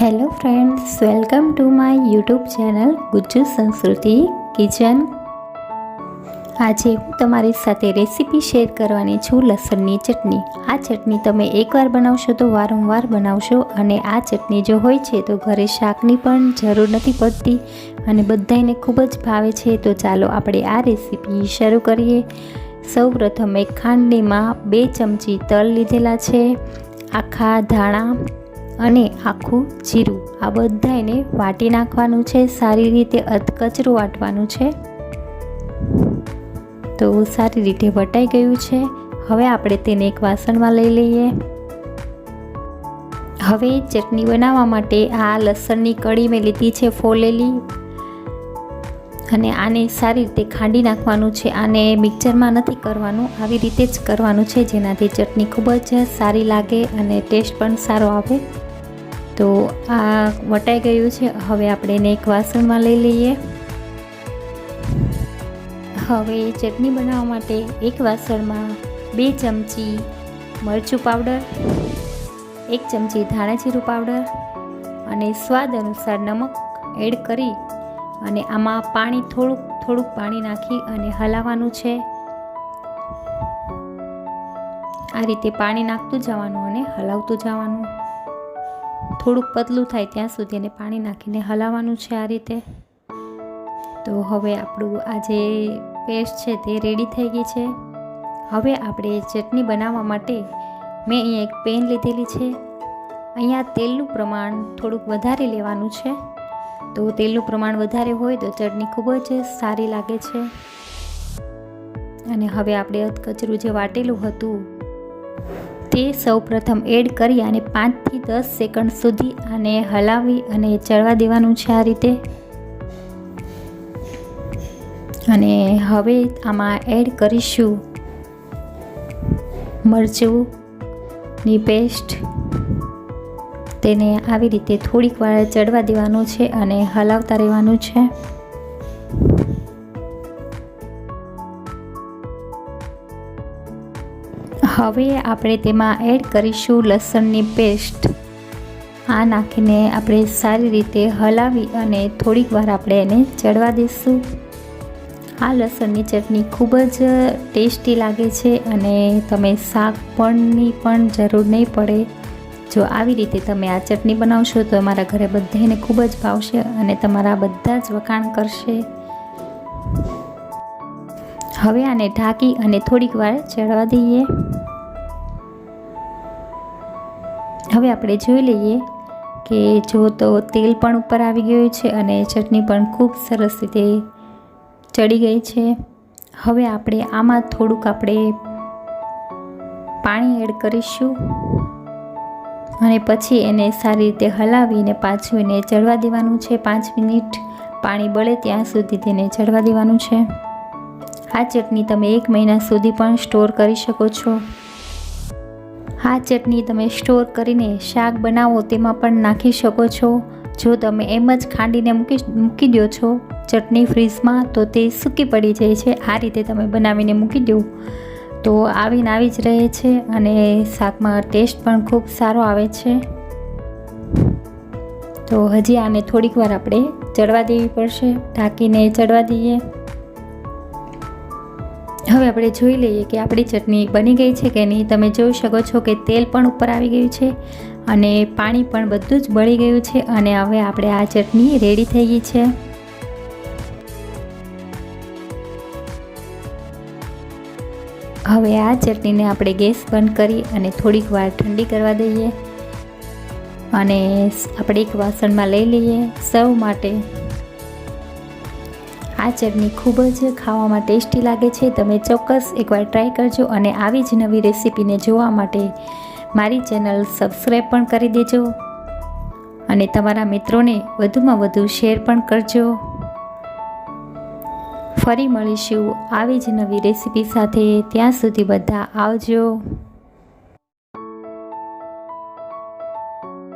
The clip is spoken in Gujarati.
Hello friends welcome to my YouTube channel Gujju Sanskriti kitchen આજે હું તમારી સાથે રેસીપી શેર કરવાની છું લસણની ચટણી. આ ચટણી તમે એકવાર બનાવશો તો વારંવાર બનાવશો અને આ ચટણી જો હોય છે તો ઘરે શાકની પણ જરૂર નથી પડતી અને બધાને ખૂબ જ ભાવે છે, તો ચાલો આપણે આ રેસીપી શરૂ કરીએ. સૌ પ્રથમ એક ખાંડણીમાં બે ચમચી તલ લીધેલા છે. આખા ધાણા અને આખું જીરું. આ બધાને વાટી નાખવાનું છે, સારી રીતે અધકચરું વાટવાનું છે. તો સારી રીતે વટાઈ ગયું છે. હવે આપણે તેને એક વાસણમાં લઈ લઈએ. હવે ચટણી બનાવવા માટે આ લસણની કળી મેં લીધી છે ફોલેલી. અને આને સારી રીતે ખાંડી નાખવાનું છે. આને મિક્સરમાં નથી કરવાનું, આવી રીતે જ કરવાનું છે. જેનાથી ચટણી ખૂબ જ સારી લાગે અને ટેસ્ટ પણ સારો આવે. તો આ વટાઈ ગયું છે. હવે આપણે એને એક વાસણમાં લઈ લઈએ. હવે ચટણી બનાવવા માટે એક વાસણમાં બે ચમચી મરચું પાવડર, એક ચમચી ધાણાજીરું પાવડર અને સ્વાદ અનુસાર નમક એડ કરી અને આમાં પાણી થોડુંક થોડુંક પાણી નાખી અને હલાવવાનું છે. આ રીતે પાણી નાખતું જવાનું અને હલાવતું જવાનું. થોડુંક પતલું થાય ત્યાં સુધી એને પાણી નાખીને હલાવવાનું છે આ રીતે. તો હવે આપણું આ જે પેસ્ટ છે તે રેડી થઈ ગઈ છે. હવે આપણે ચટણી બનાવવા માટે મેં અહીંયા એક પેન લીધેલી છે. અહીંયા તેલનું પ્રમાણ થોડુંક વધારે લેવાનું છે. તો તેલનું પ્રમાણ વધારે હોય તો ચટણી ખૂબ જ સારી લાગે છે. અને હવે આપણે અધકચરું જે વાટેલું હતું તે સૌ પ્રથમ એડ કરી અને પાંચથી દસ સેકન્ડ સુધી આને હલાવી અને ચડવા દેવાનું છે આ રીતે. અને હવે આમાં એડ કરીશું મરચુંની પેસ્ટ. તેને આવી રીતે થોડીક વાર ચડવા દેવાનું છે અને હલાવતા રહેવાનું છે. હવે આપણે તેમાં એડ કરીશું લસણની પેસ્ટ. આ નાખીને આપણે સારી રીતે હલાવી અને થોડીક વાર આપણે એને ચડવા દઈશું. આ લસણની ચટણી ખૂબ જ ટેસ્ટી લાગે છે અને તમે શાક પણની પણ જરૂર નહીં પડે. જો આવી રીતે તમે આ ચટણી બનાવશો તો તમારા ઘરે બધાને ખૂબ જ ભાવશે અને તમારા બધા જ વખાણ કરશે. હવે આને ઢાંકી અને થોડીક વાર ચડવા દઈએ. હવે આપણે જોઈ લઈએ કે જો તો તેલ પણ ઉપર આવી ગયું છે અને ચટણી પણ ખૂબ સરસ રીતે ચડી ગઈ છે. હવે આપણે આમાં થોડુંક આપણે પાણી એડ કરીશું અને પછી એને સારી રીતે હલાવીને પાછું એને ચડવા દેવાનું છે. પાંચ મિનિટ પાણી બળે ત્યાં સુધી તેને ચડવા દેવાનું છે. આ ચટણી તમે એક મહિના સુધી પણ સ્ટોર કરી શકો છો. આ ચટણી તમે સ્ટોર કરીને શાક બનાવો તેમાં પણ નાખી શકો છો. જો તમે એમ જ ખાંડીને મૂકી મૂકી દો છો ચટણી ફ્રીઝમાં, તો તે સૂકી પડી જાય છે. આ રીતે તમે બનાવીને મૂકી દો તો આવીને આવી જ રહે છે અને શાકમાં ટેસ્ટ પણ ખૂબ સારો આવે છે. તો હજી આને થોડીક વાર આપણે ચડવા દેવી પડશે. ઢાંકીને ચડવા દઈએ. હવે આપણે જોઈ લઈએ કે આપણી ચટણી બની ગઈ છે કે નહીં. તમે જોઈ શકો છો કે તેલ પણ ઉપર આવી ગયું છે અને પાણી પણ બધું જ બળી ગયું છે અને હવે આપણે આ ચટણી રેડી થઈ ગઈ છે. હવે આ ચટણીને આપણે ગેસ બંધ કરી અને થોડીક વાર ઠંડી કરવા દઈએ અને આપણે એક વાસણમાં લઈ લઈએ. સૌ માટે આ ચટણી ખૂબ જ ખાવામાં ટેસ્ટી લાગે છે. તમે ચોક્કસ એકવાર ટ્રાય કરજો અને આવી જ નવી રેસીપીને જોવા માટે મારી ચેનલ સબસ્ક્રાઈબ પણ કરી દેજો અને તમારા મિત્રોને વધુમાં વધુ શેર પણ કરજો. ફરી મળીશું આવી જ નવી રેસીપી સાથે. ત્યાં સુધી બધા આવજો.